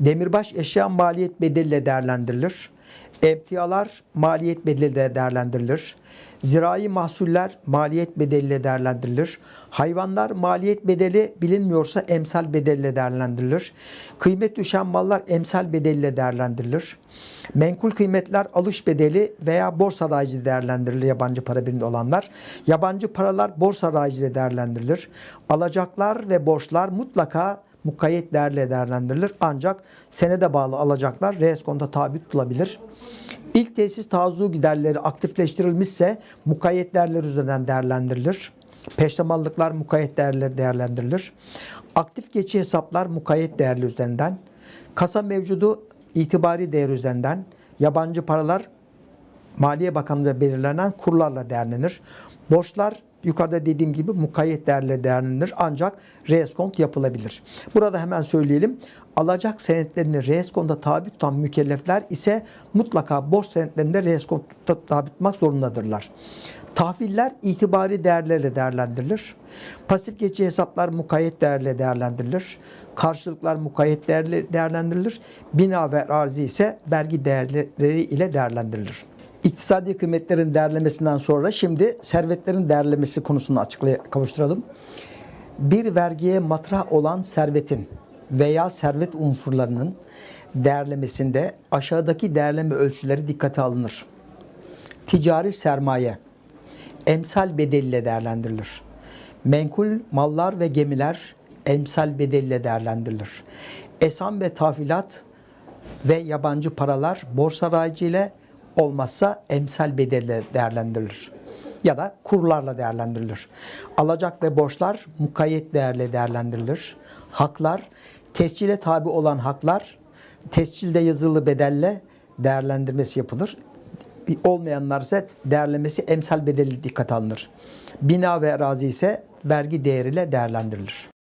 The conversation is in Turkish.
Demirbaş eşya maliyet bedeliyle değerlendirilir. Emtialar maliyet bedeliyle değerlendirilir. Zirai mahsuller maliyet bedeliyle değerlendirilir. Hayvanlar maliyet bedeli bilinmiyorsa emsal bedeliyle değerlendirilir. Kıymet düşen mallar emsal bedeliyle değerlendirilir. Menkul kıymetler alış bedeli veya borsa raici değerlendirilir yabancı para biriminde olanlar. Yabancı paralar borsa raici değerlendirilir. Alacaklar ve borçlar mutlaka mukayyet değerle değerlendirilir. Ancak senede bağlı alacaklar reeskonta tabi tutulabilir. İlk tesis tazu giderleri aktifleştirilmişse mukayyet değerler üzerinden değerlendirilir. Peştemallıklar mukayyet değerleri değerlendirilir. Aktif geçi hesaplar mukayyet değerli üzerinden. Kasa mevcudu itibari değer üzerinden. Yabancı paralar Maliye Bakanlığı'nda belirlenen kurlarla değerlenir. Borçlar yukarıda dediğim gibi mukayyet değerle değerlenir ancak reeskont yapılabilir. Burada hemen söyleyelim. Alacak senetlerini reeskonta tabi tutan mükellefler ise mutlaka borç senetlerinde reeskonta tabi tutmak zorundadırlar. Tahviller itibari değerlerle değerlendirilir. Pasif geçici hesaplar mukayyet değerle değerlendirilir. Karşılıklar mukayyet değerle değerlendirilir. Bina ve arzi ise vergi değerleri ile değerlendirilir. İktisadi kıymetlerin değerlemesinden sonra şimdi servetlerin değerlemesi konusunu açıklaya kavuşturalım. Bir vergiye matrah olan servetin veya servet unsurlarının değerlemesinde aşağıdaki değerleme ölçüleri dikkate alınır. Ticari sermaye emsal bedeliyle değerlendirilir. Menkul mallar ve gemiler emsal bedeliyle değerlendirilir. Esam ve tahvilat ve yabancı paralar borsa raici ile olmazsa emsal bedelle değerlendirilir. Ya da kurlarla değerlendirilir. Alacak ve borçlar mukayyet değerle değerlendirilir. Haklar, tescile tabi olan haklar tescilde yazılı bedelle değerlendirmesi yapılır. Olmayanlar ise değerlemesi emsal bedeli dikkate alınır. Bina ve arazi ise vergi değeriyle değerlendirilir.